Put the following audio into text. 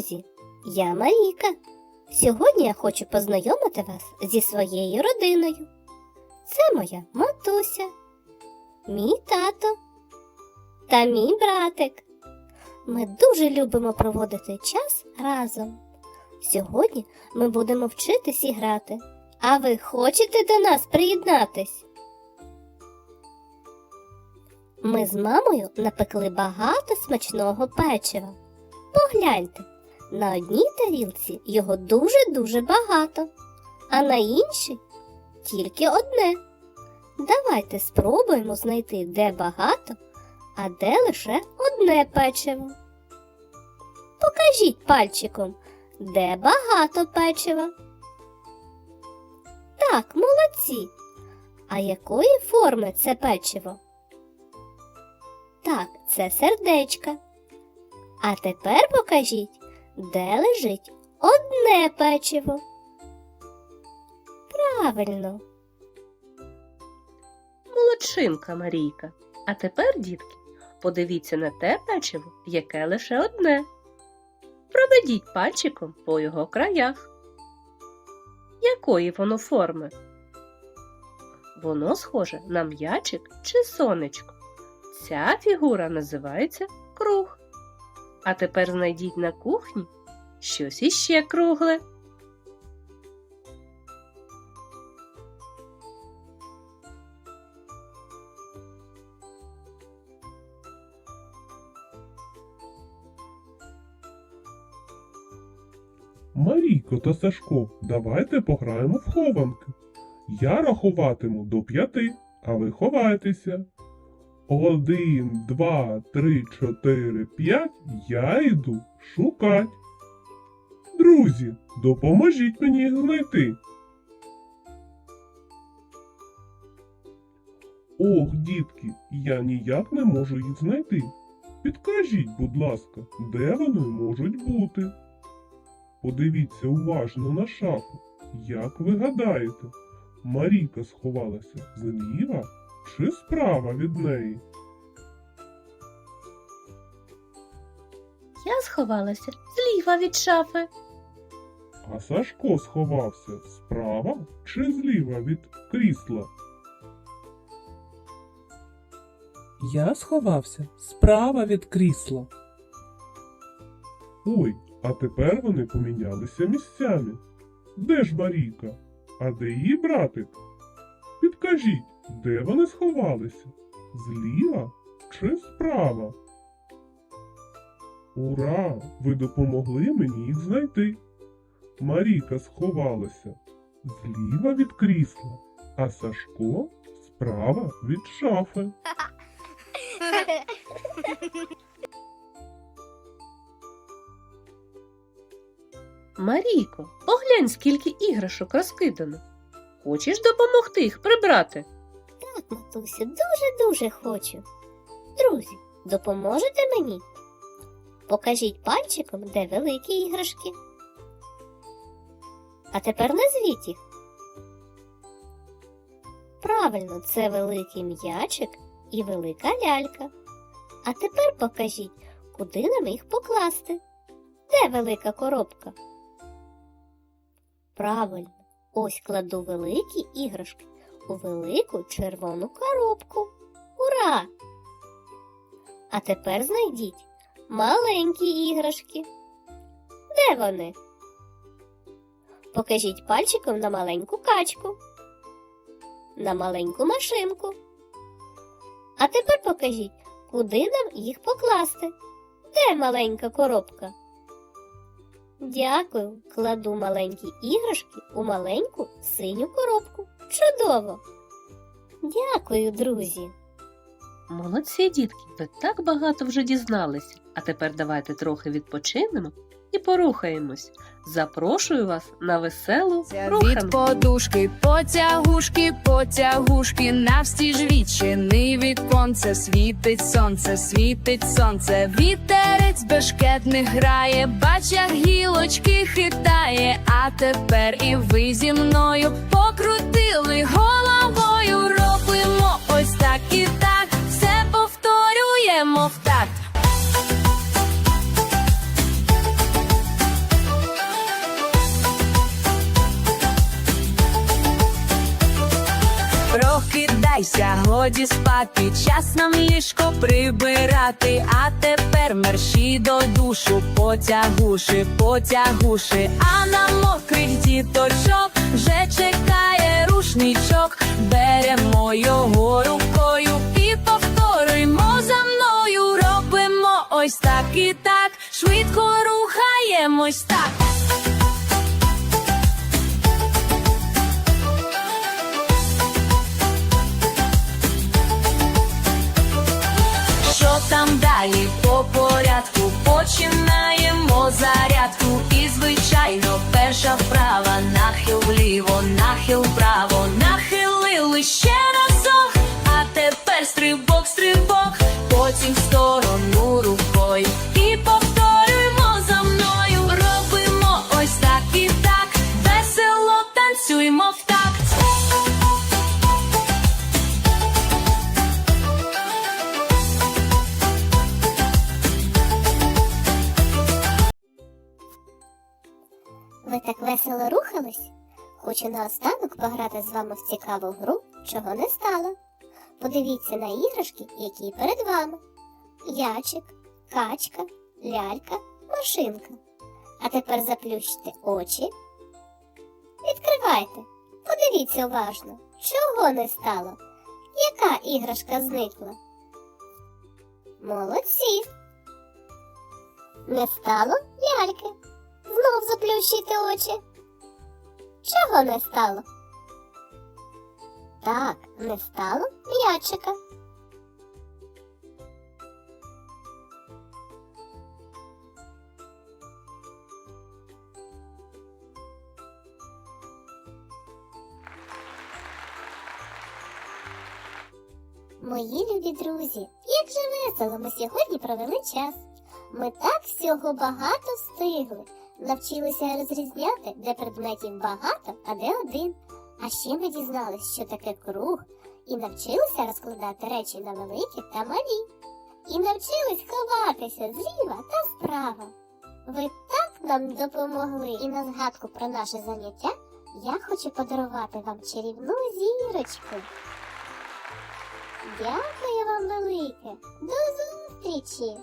друзі! Я Марійка. Сьогодні я хочу познайомити вас зі своєю родиною. Це моя матуся, мій тато та мій братик. Ми дуже любимо проводити час разом. Сьогодні ми будемо вчитись і грати. А ви хочете до нас приєднатись? Ми з мамою напекли багато смачного печива. Погляньте, на одній тарілці його дуже-дуже багато, а на іншій тільки одне. Давайте спробуємо знайти, де багато, а де лише одне печиво. Покажіть пальчиком, де багато печива. Так, молодці. А якої форми це печиво? Так, це сердечка. А тепер покажіть, де лежить одне печиво. Правильно. Молодчинка Марійка. А тепер, дітки, подивіться на те печиво, яке лише одне. Проведіть пальчиком по його краях. Якої воно форми? Воно схоже на м'ячик чи сонечко. Ця фігура називається круг. А тепер знайдіть на кухні щось іще кругле. Марійко та Сашко, давайте пограємо в хованки. Я рахуватиму до п'яти, а ви ховайтеся. Один, два, три, чотири, п'ять. Я йду шукать. Друзі, допоможіть мені їх знайти. Ох, дітки, я ніяк не можу їх знайти. Підкажіть, будь ласка, де вони можуть бути? Подивіться уважно на шафу. Як ви гадаєте, Марійка сховалася зліва чи справа від неї? Я сховалася зліва від шафи. А Сашко сховався справа чи зліва від крісла? Я сховався справа від крісла. Ой, а тепер вони помінялися місцями. Де ж Марійка? А де її братик? Підкажіть, де вони сховалися? Зліва чи справа? Ура! Ви допомогли мені їх знайти. Марійка сховалася зліва від крісла, а Сашко справа від шафи. Марійко, поглянь, скільки іграшок розкидано. Хочеш допомогти їх прибрати? Так, матусю, дуже-дуже хочу. Друзі, допоможете мені? Покажіть пальчиком, де великі іграшки. А тепер назвіть їх. Правильно, це великий м'ячик і велика лялька. А тепер покажіть, куди нам їх покласти. Де велика коробка? Правильно, ось кладу великі іграшки у велику червону коробку. Ура! А тепер знайдіть маленькі іграшки. Де вони? Покажіть пальчиком на маленьку качку, на маленьку машинку. А тепер покажіть, куди нам їх покласти. Де маленька коробка? Дякую, кладу маленькі іграшки у маленьку синю коробку. Чудово! Дякую, друзі! Молодці, дітки, ви так багато вже дізналися. А тепер давайте трохи відпочинемо і порухаємось. Запрошую вас на веселу Ця від подушки, потягушки, потягушки, навстіж відчини віконце, світить сонце, світить сонце, вітерець бешкетних грає, бач, як гілочки хитає, а тепер і ви зі мною сили головою робимо ось так і так, все повторюємо в так! Прокидайся, годі спати, час нам ліжко прибирати, а тепер мерші до душу, потягуши, потягуши, а на мокрих діточок вже чекає рушничок, беремо його рукою і повторюємо за мною, робимо ось так і так, швидко рухаємось так. Що там далі по порядку? Починаємо зарядку. І звичайно, перша вправа, нахил вліво, нахил вправо, Ви так весело рухались? Хочу наостанок пограти з вами в цікаву гру, чого не стало. Подивіться на іграшки, які перед вами: ячик, качка, лялька, машинка. А тепер заплющте очі. Відкривайте. Подивіться уважно, чого не стало. Яка іграшка зникла? Молодці. Не стало ляльки. Знов очі. Чого не стало? Так, не стало м'ячика. Мої любі друзі, як же весело ми сьогодні провели час. Ми так всього багато встигли. Навчилися розрізняти, де предметів багато, а де один. А ще ми дізнались, що таке круг, і навчилися розкладати речі на великі та малі. І навчились ховатися зліва та справа. Ви так нам допомогли, і на згадку про наше заняття я хочу подарувати вам чарівну зірочку. Дякую вам велике. До зустрічі!